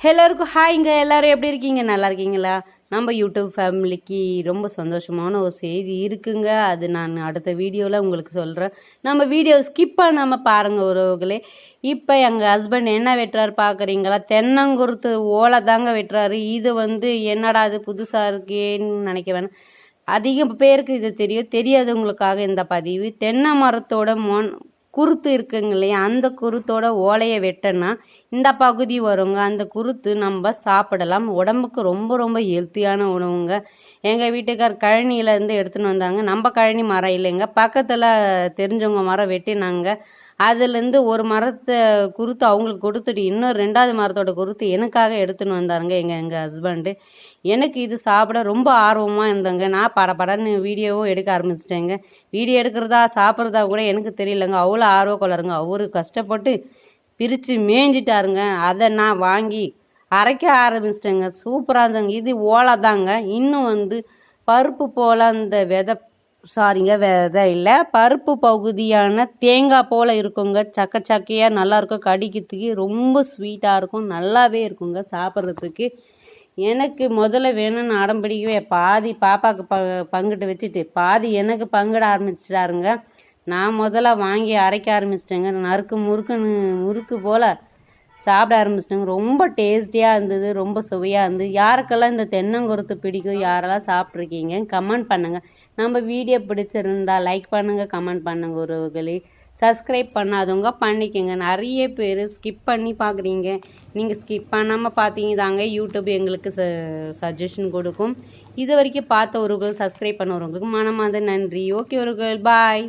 எல்லாருக்கும் ஹாய்ங்க. எல்லோரும் எப்படி இருக்கீங்க? நல்லா இருக்கீங்களா? நம்ம யூடியூப் ஃபேமிலிக்கு ரொம்ப சந்தோஷமான ஒரு செய்தி இருக்குங்க. அது நான் அடுத்த வீடியோவில் உங்களுக்கு சொல்கிறேன் நம்ம வீடியோ ஸ்கிப் பண்ணாமல் பாருங்கள் உறவுகளே. இப்போ எங்கள் ஹஸ்பண்ட் என்ன வெட்டுறாரு பார்க்குறீங்களா தென்னங்குருத்து ஓலை தாங்க வெட்டுறாரு. இது வந்து என்னடா அது புதுசாக இருக்கேன்னு நினைக்க வேணாம். அதிக பேருக்கு இது தெரியும். தெரியாதவங்களுக்காக இந்த பதிவு. தென்னை மரத்தோட மொன் குருத்து இருக்குங்க இல்லையா? அந்த குருத்தோட ஓலையை வெட்டனா இந்த பகுதி வருங்க. அந்த குருத்து நம்ம சாப்பிடலாம். உடம்புக்கு ரொம்ப ரொம்ப ஹெல்த்தியான உணவுங்க. எங்கள் வீட்டுக்கார் கழனியிலேருந்து எடுத்துன்னு வந்தாங்க. நம்ம கழனி மரம் இல்லைங்க. பக்கத்தில் தெரிஞ்சவங்க மரம் வெட்டினாங்க. அதுலேருந்து ஒரு மரத்தை குருத்து அவங்களுக்கு கொடுத்துட்டு இன்னும் ரெண்டாவது மரத்தோட குருத்து எனக்காக எடுத்துன்னு வந்தாருங்க எங்கள் எங்கள் ஹஸ்பண்டு எனக்கு இது சாப்பிட ரொம்ப ஆர்வமாக இருந்தேங்க. நான் பட படன்னு வீடியோவும் எடுக்க ஆரம்பிச்சிட்டேங்க. வீடியோ எடுக்கிறதா சாப்பிட்றதா கூட எனக்கு தெரியலங்க. அவ்வளோ ஆர்வ கொள்ளருங்க அவரு கஷ்டப்பட்டு பிரித்து மேய்ஞ்சிட்டாருங்க அதை நான் வாங்கி அரைக்க ஆரம்பிச்சிட்டேங்க. சூப்பராக இருந்தாங்க. இது ஓலை தாங்க இன்னும் வந்து பருப்பு போல் அந்த விதை சாரிங்க விதை இல்லை. பருப்பு பகுதியான தேங்காய் போல் இருக்குங்க. சக்க சக்கையாக நல்லா இருக்கும். கடிக்கிறதுக்கு ரொம்ப ஸ்வீட்டாக இருக்கும். நல்லாவே இருக்குங்க சாப்பிட்றதுக்கு. எனக்கு முதல்ல வேணும்னு அடம்பிடிக்கவே பாதி பாப்பாவுக்கு ப பங்கிட்டு வச்சுட்டு பாதி எனக்கு பங்கிட ஆரம்பிச்சிட்டாருங்க. நான் முதல்ல வாங்கி அரைக்க ஆரம்பிச்சிட்டேங்க. நறுக்கு முறுக்குன்னு முறுக்கு போல் சாப்பிட ஆரம்பிச்சிட்டேங்க. ரொம்ப டேஸ்டியாக இருந்தது ரொம்ப சுவையாக இருந்தது. யாருக்கெல்லாம் இந்த தென்னங்குருத்து பிடிக்கும் யாரெல்லாம் சாப்பிட்ருக்கீங்க கமெண்ட் பண்ணுங்கள் நம்ம வீடியோ பிடிச்சிருந்தா லைக் பண்ணுங்கள் கமெண்ட் பண்ணுங்கள் உறவுகளே. சப்ஸ்கிரைப் பண்ணாதவங்க பண்ணிக்கோங்க. நிறைய பேர் ஸ்கிப் பண்ணி பார்க்குறீங்க நீங்கள் ஸ்கிப் பண்ணாமல் பார்த்தீங்க தாங்க. யூடியூப் எங்களுக்கு ச சஜஷன் கொடுக்கும். இது வரைக்கும் பார்த்த உறவுகள் சப்ஸ்கிரைப் பண்ண உறவுகளுக்கு மனமார்ந்த நன்றி. ஓகே உறவுகள் பாய்